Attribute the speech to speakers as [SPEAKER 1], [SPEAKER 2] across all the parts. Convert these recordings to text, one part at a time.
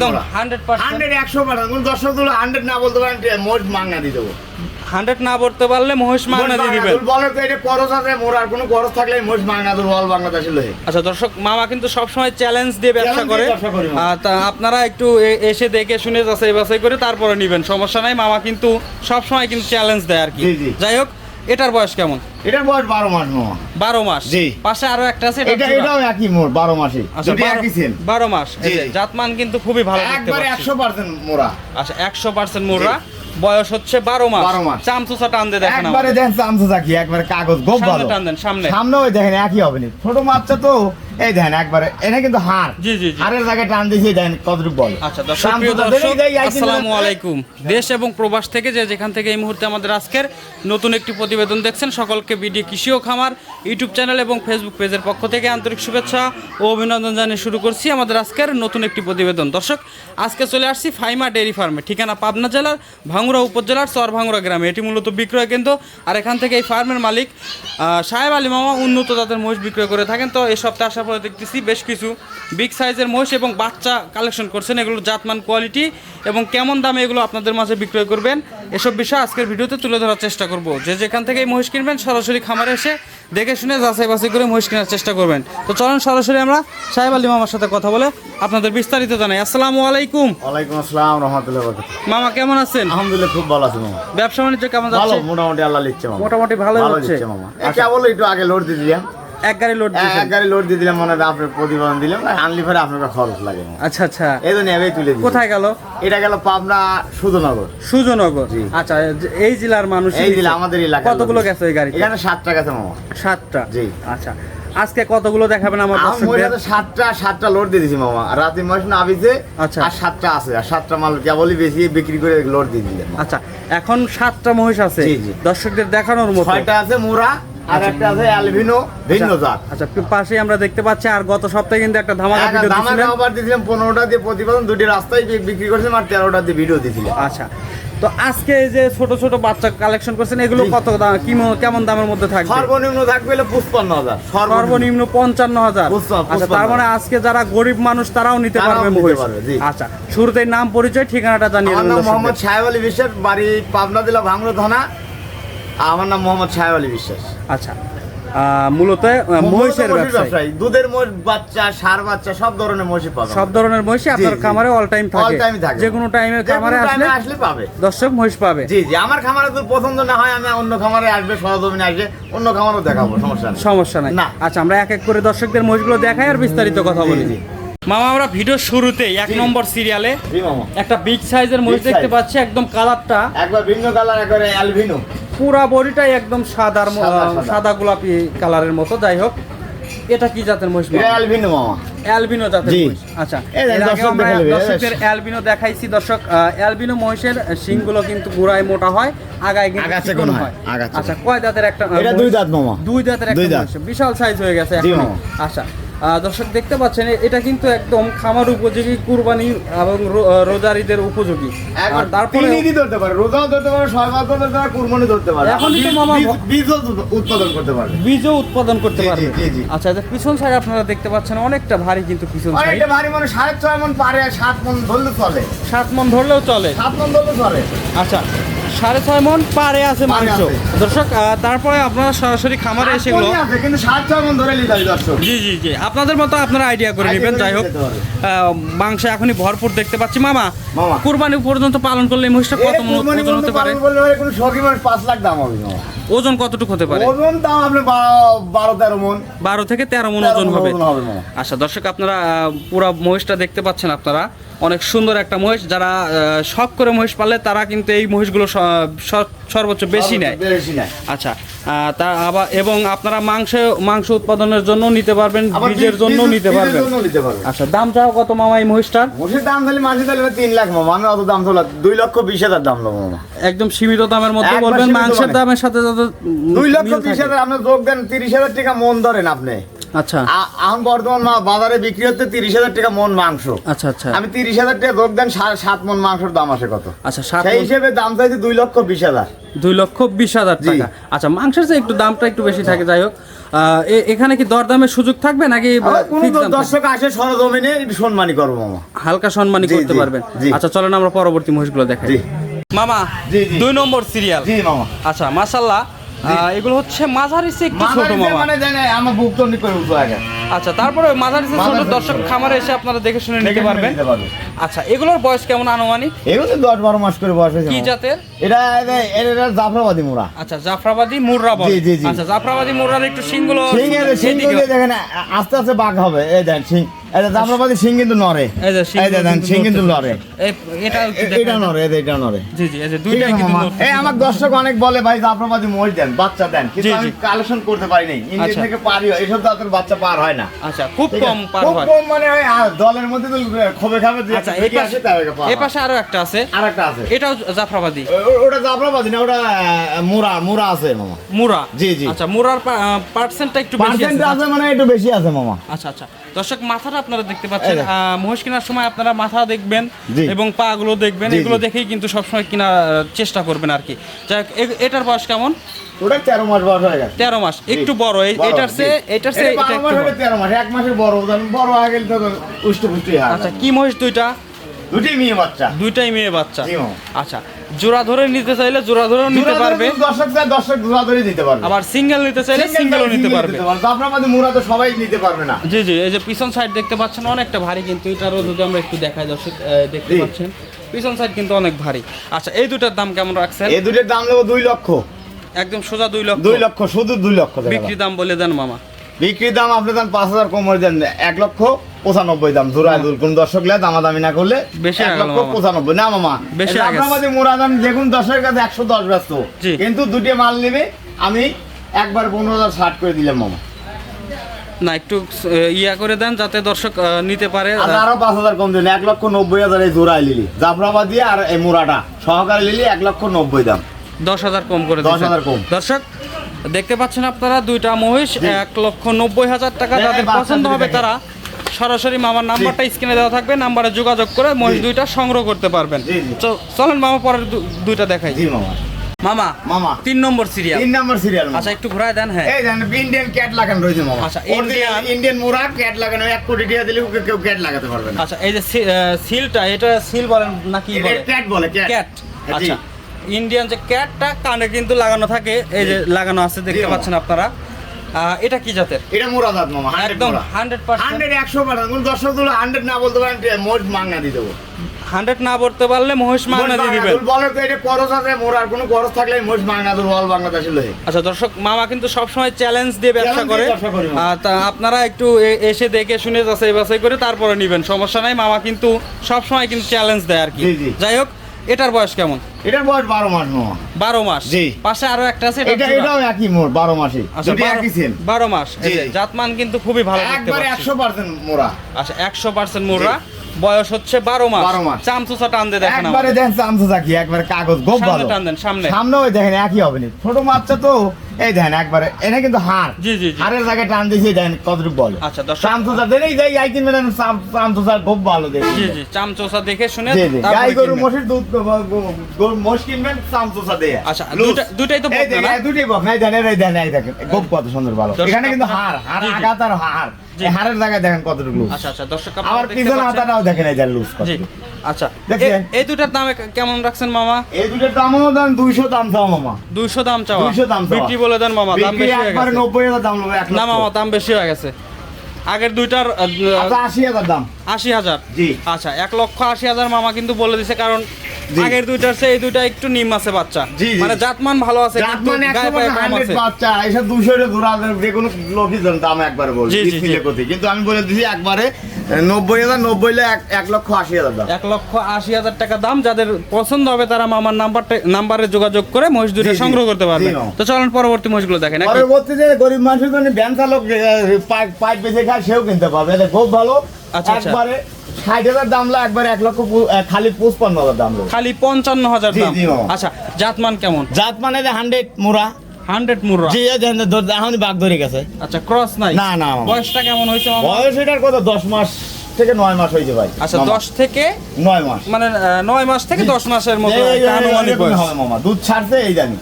[SPEAKER 1] একদম hundred
[SPEAKER 2] hundred একশো percent কোন দর্শকগুলো হান্ড্রেড না বলতে পারেন মোট মাংনা দিয়ে দেবো।
[SPEAKER 1] হান্ড্রেড না পড়তে পারলে মহিষ মাগনা দিয়ে দিবেন।
[SPEAKER 2] বলে তো এটা করস আছে মোর আর কোনো করস থাকলে মোট মাংনা দেবো অল বাংলাদেশের লোহে।
[SPEAKER 1] আচ্ছা দর্শক মামা কিন্তু সবসময় চ্যালেঞ্জ দিয়ে ব্যবসা করে। আপনারা একটু এসে দেখে শুনে যাচাই বাছাই করে তারপরে নিবেন। সমস্যা নাই মামা কিন্তু সবসময় কিন্তু চ্যালেঞ্জ দেয় আর কি। যাই হোক এটার বয়স কেমন?
[SPEAKER 2] এটার বয়স বারো মাস মামা
[SPEAKER 1] বারো মাস।
[SPEAKER 2] জি।
[SPEAKER 1] পাশে আরও একটা আছে এটা
[SPEAKER 2] এটা এটাও একই মোর বারো মাসে। দুটো
[SPEAKER 1] বারো-
[SPEAKER 2] একই সেল
[SPEAKER 1] বারো মাস।
[SPEAKER 2] জি,
[SPEAKER 1] জাতমান কিন্তু খুবই ভালো দেখতে
[SPEAKER 2] একবারে একশো পার্সেন্ট মোরা।
[SPEAKER 1] আচ্ছা একশো পার্সেন্ট মোরা। বয়স হচ্ছে বারো মাস।
[SPEAKER 2] বারো মাস।
[SPEAKER 1] চামচুসা টান দিয়ে দেখেন
[SPEAKER 2] একবারে
[SPEAKER 1] দেন
[SPEAKER 2] দেখেন কি? একবারে কাগজ গোপ ভালো।
[SPEAKER 1] টান দেন সামনে।
[SPEAKER 2] সামনে ওই দেখেন একই হবে না। ছোট বাচ্চা তো এই দেখেন একবারে এটা কিন্তু হাড়।
[SPEAKER 1] জি জি
[SPEAKER 2] হাড়ের জায়গায় টান দিয়েছে দেখেন কতটুকু বল?
[SPEAKER 1] আচ্ছা দর্শক প্রিয় আসসালামু আলাইকুম। দেশ এবং প্রবাস থেকে যে যেখান থেকে এই মুহূর্তে আমাদের আজকের নতুন একটি প্রতিবেদন দেখছেন সকলকে বিডি কৃষি ও খামার ইউটিউব চ্যানেল এবং ফেসবুক পেজের পক্ষ থেকে আন্তরিক শুভেচ্ছা ও অভিনন্দন জানিয়ে শুরু করছি আমাদের আজকের নতুন একটি প্রতিবেদন। দর্শক আজকে চলে আসছি ফাইমা ডেয়ারি ফার্মে ঠিকানা পাবনা জেলার ভাঙ্গুড়া উপজেলার চর ভাঙ্গুড়া গ্রামে। এটি মূলত বিক্রয় কেন্দ্র আর এখান থেকে এই ফার্মের মালিক সাহেব আলী মামা উন্নত জাতের মহিষ বিক্রয় করে থাকেন। তো এই সপ্তাহে আসার পরে দেখতেছি বেশ কিছু বিগ সাইজের মহিষ এবং বাচ্চা কালেকশন করছেন। এগুলো জাতমান কোয়ালিটি এবং কেমন দামে এগুলো আপনাদের মাঝে বিক্রয় করবেন এসব বিষয় আজকের ভিডিওতে তুলে ধরার চেষ্টা করব। যে যেখান থেকে এই মহিষ কিনবেন সরাসরি খামারে এসে দেখে শুনে যাচাই বাছাই করে মহিষ কেনার চেষ্টা করবেন। তো চলুন সরাসরি আমরা সাহেব আলী মামার সাথে কথা বলে আপনাদের বিস্তারিত জানাই। আসসালামু আলাইকুম।
[SPEAKER 2] ওয়ালাইকুম আসসালাম রহমতুল্লাহ
[SPEAKER 1] মামা কেমন আছেন?
[SPEAKER 2] আলহামদুলিল্লাহ খুব ভালো আছি মামা।
[SPEAKER 1] ব্যবসা বাণিজ্য কেমন
[SPEAKER 2] ভালো মোটামুটি আল্লাহ লিখছে মামা।
[SPEAKER 1] মোটামুটি
[SPEAKER 2] ভালো
[SPEAKER 1] হচ্ছে।
[SPEAKER 2] লিখছে মামা। এটা বলে একটু আগে লোড দিয়ে দিলাম।
[SPEAKER 1] এক গাড়ি লোড
[SPEAKER 2] এক গাড়ি লোড দিয়ে দিলাম মনে হয় আপনার প্রতিবেদন দিলাম আনলি ফেরে আপনার খরচ লাগে মামা।
[SPEAKER 1] আচ্ছা আচ্ছা।
[SPEAKER 2] এই জন্য এভাবেই তুলে দিই
[SPEAKER 1] কোথায় গেল?
[SPEAKER 2] এটা গেল পাবনা সুধনগর
[SPEAKER 1] সুজনগর? আচ্ছা এই জেলার মানুষ
[SPEAKER 2] এই জেলা আমাদের এলাকা
[SPEAKER 1] কতগুলো গেছে ওই গাড়িতে?
[SPEAKER 2] এখানে সাতটা গেছে মামা।
[SPEAKER 1] সাতটা?
[SPEAKER 2] জি।
[SPEAKER 1] আচ্ছা। আজকে কতগুলো দেখাবেন আমার দর্শকদের?
[SPEAKER 2] সাতটা সাতটা লোড দিয়ে দিয়েছি মামা। রাতে মাস না আবিছে
[SPEAKER 1] আচ্ছা।
[SPEAKER 2] আর সাতটা আছে। আর সাতটা মাল কেবলই বেশি বিক্রি করে লোড দিয়ে দিলেন
[SPEAKER 1] আচ্ছা এখন সাতটা মহিষ আছে। দর্শকদের দেখানোর মতো।
[SPEAKER 2] ছয়টা আছে মোরা আর একটা আছে অ্যালভিনো ভিন্ন জাত।
[SPEAKER 1] আচ্ছা পাশে আমরা দেখতে পাচ্ছি আর গত সপ্তাহে কিন্তু একটা ধামাকা ভিডিও
[SPEAKER 2] ধামাকা অফার দিয়েছিলাম পনেরোটা দিয়ে প্রতিবেদন দুটি রাস্তায় বিক্রি করেছিলাম আর তেরোটা দিয়ে ভিডিও দিয়েছিলাম
[SPEAKER 1] আচ্ছা তো আজকে যে ছোট ছোট বাচ্চা কালেকশন করছেন এগুলো কত দাম কি কেমন দামের মধ্যে থাকবে?
[SPEAKER 2] সর্বনিম্ন থাকবে হলো পুষ্পান্ন হাজার।
[SPEAKER 1] সর্বনিম্ন। পঞ্চান্ন হাজার। আচ্ছা তার মানে আজকে যারা গরিব মানুষ তারাও নিতে পারবে। আচ্ছা শুরুতেই নাম পরিচয় ঠিকানাটা জানিয়ে।
[SPEAKER 2] মোহাম্মদ সাহেব আলী বিশ্বাস বাড়ি পাবনা জেলা ভাঙড়া থানা। আমার নাম মোহাম্মদ সাহেব আলী বিশ্বাস।
[SPEAKER 1] আচ্ছা। মূলত মহিষের ব্যবসায়ী।
[SPEAKER 2] দুধের মহিষ বাচ্চা সার বাচ্চা সব ধরনের মহিষই পাবে
[SPEAKER 1] সব ধরনের মহিষই আপনার খামারে অল টাইম
[SPEAKER 2] অল টাইম থাকে।
[SPEAKER 1] যে কোনো টাইমে খামারে আসলে
[SPEAKER 2] আসলে পাবে।
[SPEAKER 1] দর্শক মহিষ পাবে।
[SPEAKER 2] জি জি। আমার খামারে দুধ পছন্দ না হয় আমি অন্য খামারে আসবে সহজমিনে আসবে অন্য খামারও দেখাবো সমস্যা নেই।
[SPEAKER 1] সমস্যা নাই।
[SPEAKER 2] না।
[SPEAKER 1] আচ্ছা আমরা এক এক করে দর্শকদের মহিষগুলো দেখাই আর বিস্তারিত কথা বলি। মামা আমরা ভিডিও শুরুতেই এক নম্বর সিরিয়ালে একটা বিগ সাইজের মহিষ দেখতে পাচ্ছি একদম কালারটা।
[SPEAKER 2] একবার ভিন্ন কালার একবারে অ্যালভিনো
[SPEAKER 1] পুরা বডিটাই একদম সাদার
[SPEAKER 2] সাদা,
[SPEAKER 1] গোলাপি কালারের মতো যাই হোক। এটা কি জাতের মহিষ
[SPEAKER 2] মামা।
[SPEAKER 1] অ্যালবিনো জাতের মহিষ। আচ্ছা
[SPEAKER 2] এই
[SPEAKER 1] এর আগে
[SPEAKER 2] দর্শক
[SPEAKER 1] আমরা
[SPEAKER 2] দেখে নেবে,
[SPEAKER 1] দর্শকদের অ্যালবিনো দেখাইছি দর্শক অ্যালবিনো মহিষের শিংগুলো কিন্তু গোড়ায় মোটা হয় আগায় কিন্তু চিকন
[SPEAKER 2] কোন
[SPEAKER 1] হয় আচ্ছা কয় দাঁতের একটা
[SPEAKER 2] এটা দুই দাঁত মামা।
[SPEAKER 1] দুই দাঁতের একটা বিশাল সাইজ হয়ে গেছে এখন আচ্ছা। দর্শক দেখতে পাচ্ছেন এটা কিন্তু একদম খামার উপযোগী কুরবানি এবং রোজার ঈদের উপযোগী। আর তারপরে
[SPEAKER 2] ঈদই ধরতে পারে রোজাও ধরতে পারে সরবাদ ধরতে পারে কুরবানি ধরতে পারে।
[SPEAKER 1] এখনই তো মামা
[SPEAKER 2] বীজ- বীজও উৎপাদন করতে পারে
[SPEAKER 1] বীজও উৎপাদন করতে পারবে।
[SPEAKER 2] জি।
[SPEAKER 1] আচ্ছা এটা পিছন সাইড আপনারা দেখতে পাচ্ছেন অনেকটা ভারী কিন্তু পিছন সাইড।
[SPEAKER 2] অনেকটা ভারী মানে সাড়ে ছয় মন পারে সাত মন ধরলে চলে।
[SPEAKER 1] সাত মন ধরলেও চলে।
[SPEAKER 2] সাত মন ধরলে চলে।
[SPEAKER 1] আচ্ছা সাড়ে ছয় মন পারে আছে মাংস। দর্শক তারপরে আপনারা সরাসরি খামারে এসে এগুলো
[SPEAKER 2] আট মণই আছে, কিন্তু সাড়ে ছয় মন ধরে নিতে দর্শক।
[SPEAKER 1] জি জি জি। আপনাদের মতো আপনারা আইডিয়া করে নেবেন যাই হোক। মাংস এখনই ভরপুর দেখতে পাচ্ছি। মামা। কুরবানি পর্যন্ত পালন করলে মহিষটা কত মন হতে পারে?
[SPEAKER 2] কোনো মানুষ পাঁচ লাখ দাম হবে।
[SPEAKER 1] ওজন কতটুকু হতে পারে?
[SPEAKER 2] ওজন দাম আপনি বারো- তেরো মন।
[SPEAKER 1] বারো থেকে তেরো মন ওজন হবে। আচ্ছা দর্শক আপনারা পুরো মহিষটা দেখতে পাচ্ছেন আপনারা। অনেক সুন্দর একটা মহিষ। যারা আহ, শখ করে মহিষ পালে তারা কিন্তু এই মহিষগুলো সর্বোচ্চ বেশি নেয়।
[SPEAKER 2] বেশি নেয়।
[SPEAKER 1] আচ্ছা তা আবার এবং আপনারা মাংস মাংস উৎপাদনের জন্য নিতে পারবেন বীজের জন্য নিতে পারবেন। আচ্ছা দাম চাও কত মামা এই মহিষটার?
[SPEAKER 2] মোষের দাম তাহলে মাসে তাহলে তিন লাখ মামা। আমি অত দাম তোলা দুই লক্ষ বিশ হাজার দাম নেব মামা।
[SPEAKER 1] একদম সীমিত দামের মধ্যে বলবেন মাংসের। দামের সাথে যাতে
[SPEAKER 2] দুই লক্ষ বিশ। হাজার আপনি যোগ দেন তিরিশ হাজার টাকা মন ধরেন আপনি।
[SPEAKER 1] আচ্ছা।
[SPEAKER 2] এখন বর্তমান বাজারে বিক্রি হচ্ছে তিরিশ হাজার টাকা মন মাংস।
[SPEAKER 1] আচ্ছা আচ্ছা।
[SPEAKER 2] আমি তিরিশ হাজার টাকা যোগ দেন সাত মন মাংসের দাম আসে কত?
[SPEAKER 1] আচ্ছা
[SPEAKER 2] সেই হিসেবে দাম চাইছে দুই লক্ষ বিশ হাজার।
[SPEAKER 1] দুই লক্ষ বিশ হাজার টাকা। আচ্ছা মাংসের চেয়ে একটু দামটা একটু বেশি থাকে যাই হোক এখানে কি দরদামের সুযোগ থাকবে নাকি?
[SPEAKER 2] দর্শক আসে সরজমিনে একটু সম্মানই করব মামা।
[SPEAKER 1] হালকা সম্মানই
[SPEAKER 2] জি,
[SPEAKER 1] করতে পারবেন। আচ্ছা চলেন আমরা পরবর্তী মহিষগুলো দেখাই। মামা। দুই নম্বর সিরিয়াল
[SPEAKER 2] জি মামা।
[SPEAKER 1] আচ্ছা মাশাল্লাহ আহ, এগুলো হচ্ছে মাঝারি সে একটু ছোট মামা।
[SPEAKER 2] মানে জানে আমার বুক তন্নি করে উঠো আগে।
[SPEAKER 1] আচ্ছা তারপরে মাঝারি ছোট দর্শক খামারে এসে আপনারা দেখে শুনে নিতে পারবেন। আচ্ছা এগুলোর বয়স কেমন আনুমানিক?
[SPEAKER 2] এগুলো তো দশ বারো মাস করে বয়স হয়েছে
[SPEAKER 1] কি জাতের?
[SPEAKER 2] এটা এটা- জাফরাবাদী মোড়া।
[SPEAKER 1] আচ্ছা জাফরাবাদি মুর্রা বলে।
[SPEAKER 2] জি, জি।
[SPEAKER 1] আচ্ছা জাফরাবাদি মুর্রার একটু সিংগুলো
[SPEAKER 2] সিং এর সিং দেখেন আস্তে আস্তে বাঘ হবে। এই দেন সিং এটা জাফরাবাদী সিং কিন্তু নরে
[SPEAKER 1] এই যে
[SPEAKER 2] দেখেন সিং কিন্তু নরে
[SPEAKER 1] এটা দেখান।
[SPEAKER 2] এটা নরে এই এটা নরে
[SPEAKER 1] জি জি এই যে
[SPEAKER 2] ঠিক
[SPEAKER 1] দুইটাই কিন্তু।
[SPEAKER 2] এই আমার দর্শক অনেক বলে ভাই জাফরাবাদী মহিষ দেন বাচ্চা দেন। কিন্তু আমি কালেকশন করতে পারি নাই ইন্ডিয়া
[SPEAKER 1] আচ্ছা।
[SPEAKER 2] থেকে পারি এইসব জাতের বাচ্চা পার হয় না।
[SPEAKER 1] আচ্ছা খুব কম? পার
[SPEAKER 2] খুব
[SPEAKER 1] হয়।
[SPEAKER 2] কম মানে ওই দলের মধ্যে তো খবে খাবে
[SPEAKER 1] আচ্ছা এই পাশে এই পাশে আরও একটা আছে
[SPEAKER 2] আর একটা আছে।
[SPEAKER 1] এটাও জাফরাবাদি।
[SPEAKER 2] ওটা জাফরাবাদী না ওটা মুরা মুরা আছে মামা।
[SPEAKER 1] মুরা?
[SPEAKER 2] জি, জি।
[SPEAKER 1] আচ্ছা মুরার পার্সেন্টটা একটু বেশি আছে
[SPEAKER 2] আছে মানে একটু বেশি আছে মামা।
[SPEAKER 1] আচ্ছা আচ্ছা। দর্শক মাথাটা আপনারা দেখতে পাচ্ছেন মহিষ কেনার সময় আপনারা মাথা দেখবেন এবং পা গুলো দেখবেন এগুলো দেখেই কিন্তু সবসময় কেনার চেষ্টা করবেন আর কি। যাই হোক, এটার বয়স কেমন?
[SPEAKER 2] ওটা তেরো মাস বয়স হয়ে গেছে।
[SPEAKER 1] তেরো মাস একটু বড়। এটার
[SPEAKER 2] জি।
[SPEAKER 1] এটার চেয়ে
[SPEAKER 2] এটা
[SPEAKER 1] এটা
[SPEAKER 2] বারো
[SPEAKER 1] একটু
[SPEAKER 2] মাস হলে তেরো মাস এক মাসের বড় বড় হয়ে গেলে তো উষ্ট পুষ্টি হয়।
[SPEAKER 1] আচ্ছা কি মহিষ দুইটা?
[SPEAKER 2] দুটি মেয়ে বাচ্চা।
[SPEAKER 1] দুইটাই মেয়ে বাচ্চা। আচ্ছা জোড়া ধরে নিতে চাইলে জোড়া ধরেও নিতে পারবে।
[SPEAKER 2] দর্শক চায় দর্শক জোড়া ধরে দিতে পারবে।
[SPEAKER 1] আবার সিঙ্গেল নিতে চাইলে সিঙ্গেলও নিতে পারবে।
[SPEAKER 2] জাফরাবাদী মুরা তো সবাই নিতে পারবে না।
[SPEAKER 1] জি জি এই যে পিছন সাইড দেখতে পাচ্ছেন অনেকটা ভারী কিন্তু এটারও যদি আমরা একটু দেখাই দর্শক দেখতে পাচ্ছেন। পিছন সাইড কিন্তু অনেক ভারী। আচ্ছা এই দুটার দাম কেমন রাখছেন?
[SPEAKER 2] এই দুটোর দাম নেব দুই লক্ষ।
[SPEAKER 1] একদম সোজা দুই লক্ষ।
[SPEAKER 2] দুই লক্ষ শুধু দুই লক্ষ
[SPEAKER 1] বিক্রি দাম বলে দেন মামা।
[SPEAKER 2] বিক্রির দাম আপনি দেন পাঁচ হাজার কম দেন এক লক্ষ পঁচানব্বই দাম। জোড়া দুল কোন দর্শক লে দামাদামি না করলে
[SPEAKER 1] বেশি
[SPEAKER 2] এক লক্ষ পঁচানব্বই। না মামা
[SPEAKER 1] বেশি হয়ে।
[SPEAKER 2] আপনার মুরা দাম দেখুন দর্শকের কাছে একশো দশ ব্যস্ত। কিন্তু দুটি মাল নেবে আমি একবার পনেরো হাজার ষাট করে দিলাম মামা।
[SPEAKER 1] না একটু ইয়া করে দেন যাতে দর্শক নিতে পারে।
[SPEAKER 2] আরও পাঁচ হাজার কম দিন এক লক্ষ নব্বই হাজার এই জোড়ায় লিলি। জাফরাবাদি আর এই মুরাটা সহকারে লিলি এক লক্ষ নব্বই দাম।
[SPEAKER 1] দশ হাজার কম করে
[SPEAKER 2] 10,000 কম।
[SPEAKER 1] দর্শক দেখতে পাচ্ছেন আপনারা দুইটা মহিষ এক লক্ষ নব্বই হাজার টাকা
[SPEAKER 2] এই
[SPEAKER 1] যাদের পছন্দ হবে তারা সরাসরি মামার নাম্বারটা স্ক্রিনে দেওয়া থাকবে নাম্বারে যোগাযোগ করে মহিষ দুইটা সংগ্রহ করতে পারবেন। চলেন মামা পরের দুইটা দেখাই।
[SPEAKER 2] মামা।
[SPEAKER 1] মামা
[SPEAKER 2] মামা।
[SPEAKER 1] তিন নম্বর সিরিয়াল
[SPEAKER 2] তিন নম্বর সিরিয়াল
[SPEAKER 1] আচ্ছা একটু ঘুরায় দেন হ্যাঁ।
[SPEAKER 2] এই জানেন ইন্ডিয়ান ক্যাট লাগানো রয়েছে মামা।
[SPEAKER 1] আচ্ছা,
[SPEAKER 2] ইন্ডিয়ান ইন্ডিয়ান মুরা ক্যাট লাগানো এক কোটি টাকা দিলে ওকে কেউ ক্যাট লাগাতে পারবে না।
[SPEAKER 1] আচ্ছা এই যে সিলটা এটা সিল বলেন নাকি বলে?
[SPEAKER 2] ক্যাট বলে ক্যাট
[SPEAKER 1] ক্যাট আচ্ছা ইন্ডিয়ান যে ক্যাটটা কানে কিন্তু লাগানো থাকে এই যে লাগানো আছে দেখতে পাচ্ছেন আপনারা। এটা কি জাতের?
[SPEAKER 2] এটা মুরাদাত মামা
[SPEAKER 1] একদম হান্ড্রেড পার্সেন্ট
[SPEAKER 2] হান্ড্রেড একশো পার্সেন্ট দর্শকগুলো হান্ড্রেড না বলতে পারেন মোট মাংনা দিয়ে দেবো।
[SPEAKER 1] হান্ড্রেড না পড়তে পারলে মহিষ মাগনা দিয়ে দিবেন।
[SPEAKER 2] বলে তো এটা খরচ আছে কোনো খরচ থাকলে মোট মাংনা দেবো অল বাংলাদেশের লোহে।
[SPEAKER 1] আচ্ছা দর্শক মামা কিন্তু সবসময় চ্যালেঞ্জ দিয়ে ব্যবসা করে। তা আপনারা একটু এসে দেখে শুনে যাচাই বাছাই করে তারপরে নিবেন। সমস্যা নাই মামা কিন্তু সবসময় কিন্তু চ্যালেঞ্জ দেয় আর কি। যাই হোক এটার বয়স কেমন?
[SPEAKER 2] এটার বয়স বারো মাস মামা
[SPEAKER 1] বারো মাস?
[SPEAKER 2] জি।
[SPEAKER 1] পাশে আরও একটা আছে এটা
[SPEAKER 2] এটা এটাও একই মোর বারো মাসে।
[SPEAKER 1] আচ্ছা
[SPEAKER 2] দুটি
[SPEAKER 1] বারো-
[SPEAKER 2] একই সেল
[SPEAKER 1] বারো মাস। জাতমান কিন্তু খুবই ভালো
[SPEAKER 2] একবারে একশো পার্সেন্ট মোরা।
[SPEAKER 1] আচ্ছা একশো পার্সেন্ট মোড়া বয়স হচ্ছে বারো মাস।
[SPEAKER 2] 12 মাস।
[SPEAKER 1] চামচুসা টান দিয়ে দেখেন
[SPEAKER 2] একবারে
[SPEAKER 1] আমাদের।
[SPEAKER 2] দেখেন চামচা চাকি একবারে কাগজ গোপ ভালো
[SPEAKER 1] টান দেন সামনে।
[SPEAKER 2] সামনে ওই দেখেন একই হবে না। ছোট বাচ্চা তো এই দেখেন একবারে এটা কিন্তু হাড়।
[SPEAKER 1] জি জি
[SPEAKER 2] হাড়ের জায়গায় টান দিয়েছে দেখেন কতটুকু বলে।
[SPEAKER 1] আচ্ছা দর্শক
[SPEAKER 2] চামচা দেন এই যাই আইকিন মানে চামচা খুব ভালো দেখি
[SPEAKER 1] জি জি চামচোসা দেখে শুনে
[SPEAKER 2] গাই গরু। মোষের দুধ গরু মোষ কিনবেন চামচা দিয়ে।
[SPEAKER 1] আচ্ছা। দুটা- দুটাই তো বকনা না?
[SPEAKER 2] দুটোই বক দেখেন এই দেখেন এই দেখেন খুব কত সুন্দর ভালো। এখানে কিন্তু হাড় হাড়। আর হাড়। হাড়ের জায়গায় দেখেন কতটুকু লুজ
[SPEAKER 1] আচ্ছা আচ্ছা দর্শক
[SPEAKER 2] আবার হাতাটাও দেখেন এই দেখেন লুজ
[SPEAKER 1] আচ্ছা? এই দুটার দামে কেমন রাখছেন মামা?
[SPEAKER 2] এই দুটোর দামও দেন দুইশো দাম চাও মামা।
[SPEAKER 1] দুইশো দাম চাওয়া।
[SPEAKER 2] দুইশো দাম চাওয়া।
[SPEAKER 1] বিক্রি বলে দেন মামা দাম বেশি হয়ে গেছে।
[SPEAKER 2] নব্বই হাজার দাম নেব
[SPEAKER 1] না মামা দাম বেশি হয়ে গেছে। আগের দুইটার
[SPEAKER 2] আচ্ছা আশি হাজার দাম।
[SPEAKER 1] আশি হাজার।
[SPEAKER 2] জি।
[SPEAKER 1] আচ্ছা এক লক্ষ আশি হাজার মামা কিন্তু বলে দিছে কারণ। আগের দুইটার চেয়ে এই দুইটা একটু নিম আছে বাচ্চা। মানে জাতমান ভালো আছে
[SPEAKER 2] জাত
[SPEAKER 1] কিন্তু
[SPEAKER 2] মানে একশো
[SPEAKER 1] গায়ে পায়ে কম
[SPEAKER 2] হান্ড্রেড বাচ্চা এসব দুশো ধরা যে কোনো লোকই দাম একবারে বলছি। কিন্তু আমি বলে দিছি একবারে নব্বই হাজার নব্বই লে এক- লক্ষ আশি হাজার দাম
[SPEAKER 1] এক লক্ষ আশি হাজার টাকা দাম যাদের পছন্দ হবে তারা মামার নাম্বারটা নাম্বারে যোগাযোগ করে মহিষ
[SPEAKER 2] জি।
[SPEAKER 1] সংগ্রহ করতে পারবে। তো চলেন পরবর্তী মহিষগুলো দেখেন নাকি?
[SPEAKER 2] পরবর্তীতে গরিব মানুষের জন্য ভ্যান চালক পাইপ পাইপ বেঁচে খায় সেও কিনতে পারবে এটা খুব ভালো
[SPEAKER 1] আচ্ছা, আচ্ছা।
[SPEAKER 2] একবারে ষাট হাজার দাম লা এক লক্ষ খালি পঁচপান্ন হাজার দাম
[SPEAKER 1] খালি পঞ্চান্ন হাজার দাম। আচ্ছা জাতমান কেমন?
[SPEAKER 2] জাত হান্ড্রেড মোরা।
[SPEAKER 1] হান্ড্রেড মুররা
[SPEAKER 2] জি এই দেখেন, ধর- এখনই বাঘ ধরে গেছে।
[SPEAKER 1] আচ্ছা ক্রস নাই?
[SPEAKER 2] না, না,
[SPEAKER 1] বয়সটা কেমন হয়েছে
[SPEAKER 2] বয়স এটার দশ মাস থেকে নয় মাস হয়েছে ভাই
[SPEAKER 1] আচ্ছা দশ থেকে
[SPEAKER 2] নয় মাস।
[SPEAKER 1] মানে নয় মাস থেকে দশ মাসের আনুমানিক
[SPEAKER 2] হবে মামা। দুধ ছাড়ছে এই জানি।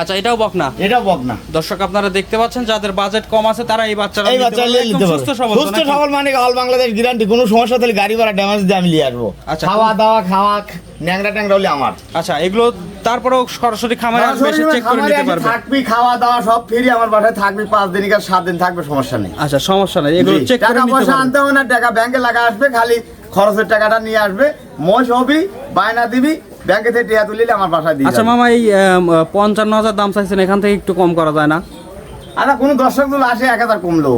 [SPEAKER 1] আচ্ছা এটাও বক না?
[SPEAKER 2] এটা বক না।
[SPEAKER 1] দর্শক আপনারা দেখতে পাচ্ছেন যাদের বাজেট কম আছে তারা এই বাচ্চারা
[SPEAKER 2] এই বাচ্চা নিয়ে নিতে
[SPEAKER 1] সুস্থ
[SPEAKER 2] পারবে।
[SPEAKER 1] সবল
[SPEAKER 2] সুস্থ সবল মানে অল বাংলাদেশ গ্যারান্টি কোনো সমস্যা তাহলে গাড়ি ভাড়া ড্যামেজ দিয়ে আমি নিয়ে আসব।
[SPEAKER 1] আচ্ছা,
[SPEAKER 2] খাওয়া দাওয়া খাওয়া ন্যাংরা ট্যাংরা হলে আমার।
[SPEAKER 1] আচ্ছা এগুলো তারপরেও সরাসরি খামারে আসবে এসে চেক করে নিতে পারবে।
[SPEAKER 2] থাকবি খাওয়া দাওয়া সব ফ্রি আমার বাসায় থাকবি পাঁচ দিন কার সাত দিন থাকবে সমস্যা নেই।
[SPEAKER 1] আচ্ছা সমস্যা নেই এগুলো চেক করে নিতে পারবে।
[SPEAKER 2] টাকা পয়সা আনতে হবে না টাকা ব্যাংকে লাগা আসবে খালি খরচের টাকাটা নিয়ে আসবে। মোষ হবি বায়না দিবি ব্যাংকে থেকে টিয়া তুলিলে আমার বাসায় দিয়ে
[SPEAKER 1] আচ্ছা মামা এই পঞ্চান্ন হাজার দাম চাইছেন এখান থেকে একটু কম করা যায় না?
[SPEAKER 2] আচ্ছা কোনো দর্শক আসে এক হাজার কমলো।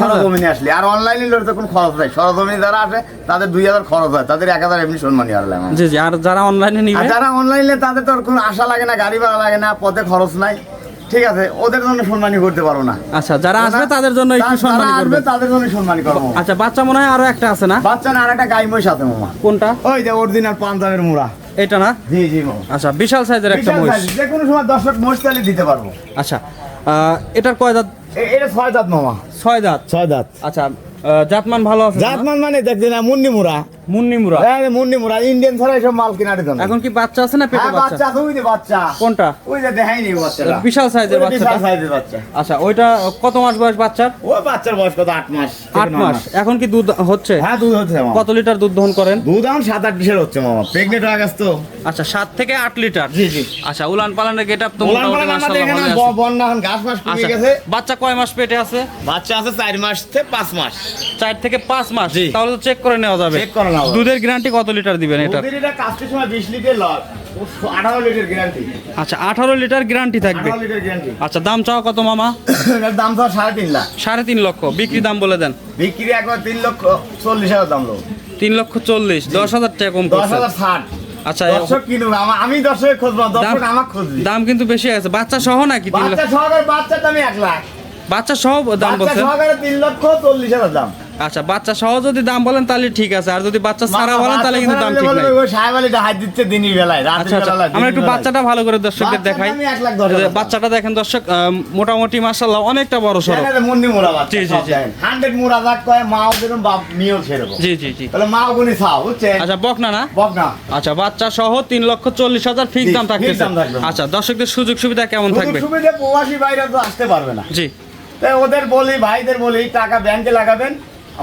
[SPEAKER 2] সরজমিনে আসলে। আর অনলাইনে লোক তো কোনো খরচ নাই। সরজমিনে যারা আসে তাদের দুই হাজার খরচ হয়। তাদের এক হাজার এমনি সম্মানী
[SPEAKER 1] জি জি আর যারা অনলাইনে নিবে?
[SPEAKER 2] যারা অনলাইনে তাদের তো আর কোনো আশা লাগে না গাড়ি ভাড়া লাগে না পথে খরচ নাই। ঠিক আছে ওদের জন্য সম্মানী করতে পারব না।
[SPEAKER 1] আচ্ছা যারা আসবে তাদের জন্য একটু করবে।
[SPEAKER 2] তাদের জন্য সম্মানী করব।
[SPEAKER 1] আচ্ছা বাচ্চা মনে হয় আরও একটা আছে না?
[SPEAKER 2] বাচ্চা না আর একটা গাই মহিষ আছে মামা।
[SPEAKER 1] কোনটা?
[SPEAKER 2] ওই যে অরিজিনাল পাঞ্জাবের মুড়া।
[SPEAKER 1] এটা না?
[SPEAKER 2] জি জি
[SPEAKER 1] আচ্ছা বিশাল সাইজের একটা মহিষ।
[SPEAKER 2] যে কোনো সময় দর্শক মহিষ চালিয়ে দিতে পারব।
[SPEAKER 1] আচ্ছা এটার কয় দাঁত?
[SPEAKER 2] এটা ছয় দাঁত মামা।
[SPEAKER 1] ছয় দাঁত?
[SPEAKER 2] ছয় দাঁত।
[SPEAKER 1] আচ্ছা জাতমান ভালো আছে
[SPEAKER 2] জাতমান মানে দেখছি না মুন্নি মুড়া। হ্যাঁ মুন্নি ইন্ডিয়ান ছাড়া এসব মাল কেনার জন্য
[SPEAKER 1] এখন কি বাচ্চা আছে না পেটে
[SPEAKER 2] হ্যাঁ
[SPEAKER 1] বাচ্চা?
[SPEAKER 2] বাচ্চা আছে, ওই যে বাচ্চা।
[SPEAKER 1] কোনটা?
[SPEAKER 2] ওই যে দেখাইনি বাচ্চাটা।
[SPEAKER 1] বিশাল size-এর
[SPEAKER 2] ওই যে
[SPEAKER 1] বাচ্চাটা?
[SPEAKER 2] বিশাল সাইজের বাচ্চা।
[SPEAKER 1] আচ্ছা ওইটা কত মাস বয়স বাচ্চার?
[SPEAKER 2] ও বাচ্চার বয়স কত? আট মাস থেকে
[SPEAKER 1] মাস। এখন কি দুধ হচ্ছে?
[SPEAKER 2] হ্যাঁ দুধ হচ্ছে মামা।
[SPEAKER 1] কত লিটার দুধ দহন করেন?
[SPEAKER 2] দুধ এখন সাত আট ডিশের হচ্ছে মামা। প্রেগনেন্ট হয়ে গেছে তো।
[SPEAKER 1] আচ্ছা সাত থেকে আট লিটার?
[SPEAKER 2] জি জি।
[SPEAKER 1] আচ্ছা উলান পালানের গেট আপ তো
[SPEAKER 2] ওলান পালান আমাদের এখানে
[SPEAKER 1] ভালোই আছে।
[SPEAKER 2] ব- বন্যা এখন ঘাস মাস কমে
[SPEAKER 1] আচ্ছা
[SPEAKER 2] গেছে।
[SPEAKER 1] বাচ্চা কয় মাস পেটে আছে?
[SPEAKER 2] বাচ্চা আছে চার মাস থেকে পাঁচ মাস।
[SPEAKER 1] চার থেকে পাঁচ মাস? তাহলে তো চেক করে নেওয়া যাবে।
[SPEAKER 2] Check করে যাবে।
[SPEAKER 1] দুধের গ্যারান্টি কত লিটার দিবেন এটা?
[SPEAKER 2] এটা কাস্টের সময় বিশ লিটার গ্যারান্টি
[SPEAKER 1] আচ্ছা আঠারো লিটার গ্যারান্টি থাকবে।
[SPEAKER 2] আঠারো লিটার গ্যারান্টি
[SPEAKER 1] আচ্ছা দাম চাও কত মামা?
[SPEAKER 2] দাম লাখ।
[SPEAKER 1] লক্ষ। বিক্রি দাম বলে দেন।
[SPEAKER 2] বিক্রি একবার তিন লক্ষ চল্লিশ হাজার দাম লোক।
[SPEAKER 1] লক্ষ টাকা কম করছে।
[SPEAKER 2] হাজার
[SPEAKER 1] আচ্ছা
[SPEAKER 2] দর্শক কিনুন আমি দর্শকের খুঁজবো দর্শক
[SPEAKER 1] দাম-
[SPEAKER 2] আমার খুঁজবি।
[SPEAKER 1] দাম কিন্তু বেশি আছে। বাচ্চা সহ নাকি
[SPEAKER 2] বাচ্চা
[SPEAKER 1] লক্ষ
[SPEAKER 2] বাচ্চা দামি এক লাখ।
[SPEAKER 1] বাচ্চা সহ দাম
[SPEAKER 2] বাচ্চা তিন লক্ষ চল্লিশ হাজার দাম।
[SPEAKER 1] আচ্ছা বাচ্চা সহ যদি দাম বলেন তাহলে ঠিক আছে আর যদি বাচ্চা ছাড়া বলেন তাহলে কিন্তু দাম ঠিক নাই।
[SPEAKER 2] সাহেব আলীটা হাত দিচ্ছে দিনের বেলায় রাতের
[SPEAKER 1] আচ্ছা আচ্ছা আমরা একটু বাচ্চাটা ভালো করে দর্শকদের দেখাই। বাচ্চাটা দেখেন দর্শক মোটামুটি মাসাল্লাহ অনেকটা বড়
[SPEAKER 2] বেলায়। মুন্ডি মোড়া বাচ্চা
[SPEAKER 1] জি, জি, জি।
[SPEAKER 2] হান্ড্রেড মোড়া যাক কয় মাও যেরকম বাপ মেয়েও সেরকম।
[SPEAKER 1] জি জি জি।
[SPEAKER 2] তাহলে মাও গুনি চাও বুঝছেন?
[SPEAKER 1] আচ্ছা বক না? না
[SPEAKER 2] বক না
[SPEAKER 1] আচ্ছা বাচ্চা সহ তিন লক্ষ চল্লিশ হাজার ফিক্স দাম থাকতেছে।
[SPEAKER 2] দাম থাকবে।
[SPEAKER 1] আচ্ছা দর্শকদের সুযোগ সুবিধা কেমন থাকবে?
[SPEAKER 2] সুযোগ সুবিধা প্রবাসী বাইরে তো আসতে পারবে না।
[SPEAKER 1] জি।
[SPEAKER 2] তাই ওদের বলি ভাইদের বলি টাকা ব্যাংকে লাগাবেন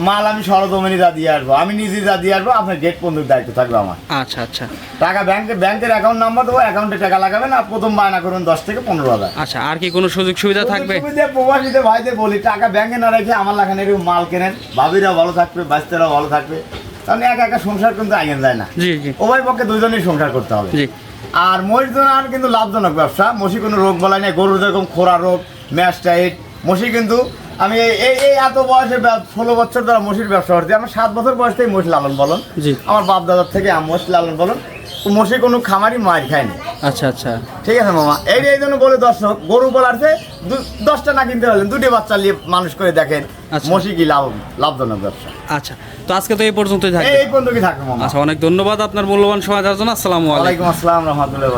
[SPEAKER 2] মাল আমি সরজমিনি যা দিয়ে আসব আমি নিজে যা দিয়ে আসব আপনার গেট পর্যন্ত দায়িত্ব থাকবে আমার।
[SPEAKER 1] আচ্ছা আচ্ছা।
[SPEAKER 2] টাকা ব্যাংকে ব্যাংকের অ্যাকাউন্ট নাম্বার দেবো অ্যাকাউন্টে টাকা লাগাবেন আর প্রথম বায়না করুন দশ থেকে পনেরো হাজার।
[SPEAKER 1] আচ্ছা আর কি কোনো সুযোগ সুবিধা থাকবে?
[SPEAKER 2] সুবিধা প্রবাসীদের ভাইদের বলি টাকা ব্যাংকে না রেখে আমার লাগানে এরকম মাল কেনেন ভাবিরাও ভালো থাকবে বাচ্চারাও ভালো থাকবে। তাহলে একা একা সংসার কিন্তু আইন যায় না।
[SPEAKER 1] জি জি।
[SPEAKER 2] উভয় পক্ষে দুজনেই সংসার করতে হবে।
[SPEAKER 1] জি।
[SPEAKER 2] আর মহিষ আর কিন্তু লাভজনক ব্যবসা। মসি কোনো রোগ বলাই নেই গরুর যেরকম খোরা রোগ ম্যাস্টাইট। মসি কিন্তু আমি এই এই এত বয়সে ষোলো বছর ধরে মসির ব্যবসা করছি। আমার সাত বছর বয়স থেকে মহিষ লালন বলন
[SPEAKER 1] জি।
[SPEAKER 2] আমার বাপ দাদার থেকে আমি মহিষ লালন বলন মসি কোনো খামারই মার খায়নি।
[SPEAKER 1] আচ্ছা আচ্ছা।
[SPEAKER 2] ঠিক আছে মামা? এই এই জন্য বলে দর্শক গরু বলারছে দু- দশটা না কিনতে পারলেন দুটি বাচ্চা নিয়ে মানুষ করে দেখেন
[SPEAKER 1] আচ্ছা।
[SPEAKER 2] মসি কি লাভ লাভজনক ব্যবসা।
[SPEAKER 1] আচ্ছা তো আজকে তো এই পর্যন্তই থাকবে।
[SPEAKER 2] এই পর্যন্ত কি থাকবে মামা।
[SPEAKER 1] আচ্ছা অনেক ধন্যবাদ আপনার মূল্যবান সময় দেওয়ার জন্য। আসসালামু আলাইকুম।
[SPEAKER 2] আসসালাম রহমতুল্লাহ